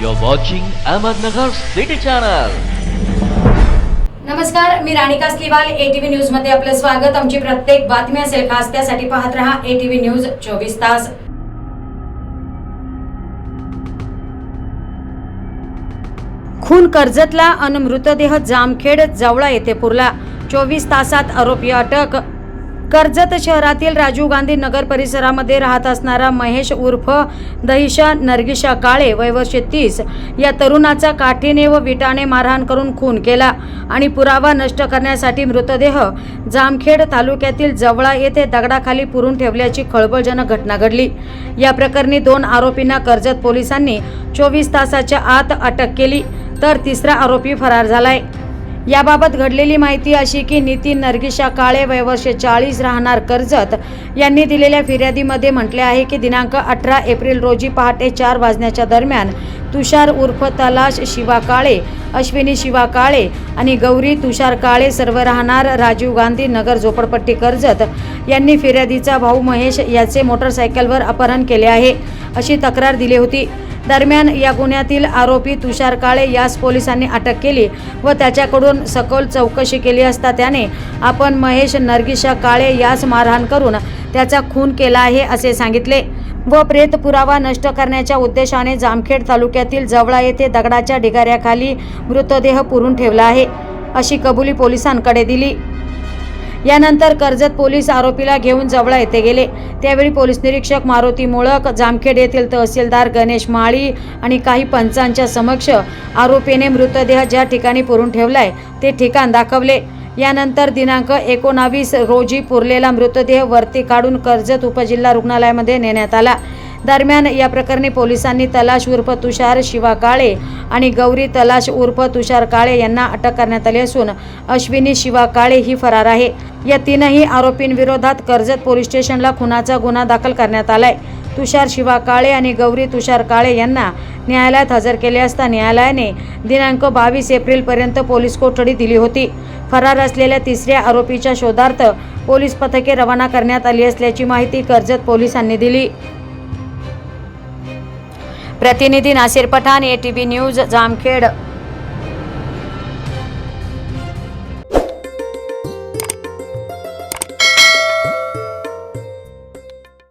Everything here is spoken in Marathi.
You're watching Ahmednagar City Channel. नमस्कार मी राणिका स्लिवाल एटीव्ही न्यूजमध्ये आपलं स्वागत. आमची प्रत्येक बातमी असेल खास त्यासाठी पाहत रहा एटीव्ही न्यूज चोवीस तास. खून कर्जतला अन मृतदेह जामखेड जवळा येथे पुरला. चोवीस तासात आरोपी अटक. कर्जत शहरातील राजीव गांधी नगर परिसरामध्ये राहत असणारा महेश उर्फ दहिशा नरगिशा काळे वयवर्षे तीस या तरुणाचा काठीने व विटाने मारहाण करून खून केला आणि पुरावा नष्ट करण्यासाठी मृतदेह जामखेड तालुक्यातील जवळा येथे दगडाखाली पुरून ठेवल्याची खळबळजनक घटना घडली. या प्रकरणी दोन आरोपींना कर्जत पोलिसांनी चोवीस तासाच्या आत अटक केली तर तिसरा आरोपी फरार झालाय. याबाबत घडलेली माहिती अशी की नितीन नरगिशा काळे वयवर्ष चाळीस राहणार कर्जत यांनी दिलेल्या फिर्यादीमध्ये म्हटले आहे की दिनांक अठरा एप्रिल रोजी पहाटे चार वाजण्याच्या दरम्यान तुषार उर्फ तलाश शिवा काळे अश्विनी शिवा काळे आणि गौरी तुषार काळे सर्व राहणार राजीव गांधी नगर झोपडपट्टी कर्जत. यांनी फिर्यादीचा भाऊ महेश याचे मोटरसायकलवर अपहरण केले आहे अशी तक्रार दिली होती. दरम्यान या गुन्ह्यातील आरोपी तुषार काळे यास पोलिसांनी अटक केली व त्याच्याकडून सखोल चौकशी केली असता त्याने आपण महेश नरगिशा काळे यास मारहाण करून त्याचा खून केला आहे असे सांगितले. व प्रेत पुरावा नष्ट करण्याच्या उद्देशाने जामखेड तालुक्यातील जवळा येथे दगडाच्या ढिगाऱ्याखाली मृतदेह पुरून ठेवला आहे अशी कबुली पोलिसांकडे दिली. यानंतर कर्जत पोलीस आरोपीला घेऊन जवळा येथे गेले. त्यावेळी पोलीस निरीक्षक मारुती मोळक जामखेड येथील तहसीलदार गणेश माळी आणि काही पंचांच्या समक्ष आरोपीने मृतदेह ज्या ठिकाणी पुरून ठेवलाय ते ठिकाण दाखवले. यानंतर दिनांक एकोणावीस रोजी पुरलेला मृतदेह वरती काढून कर्जत उपजिल्हा रुग्णालयामध्ये नेण्यात आला. दरम्यान या प्रकरणी पोलिसांनी तलाश उर्फ तुषार शिवा काळे आणि गौरी तलाश उर्फ तुषार काळे यांना अटक करण्यात आली असून अश्विनी शिवा काळे ही फरार आहे. या तीनही आरोपींविरोधात कर्जत पोलीस स्टेशनला खुनाचा गुन्हा दाखल करण्यात आलाय. तुषार शिवा काळे आणि गौरी तुषार काळे यांना न्यायालयात हजर केले असता न्यायालयाने दिनांक बावीस एप्रिलपर्यंत पोलीस कोठडी दिली होती. फरार असलेल्या तिसऱ्या आरोपीच्या शोधार्थ पोलीस पथके रवाना करण्यात आली असल्याची माहिती कर्जत पोलिसांनी दिली. प्रतिनिधी Nasir Pathan A T V news Jamkhed.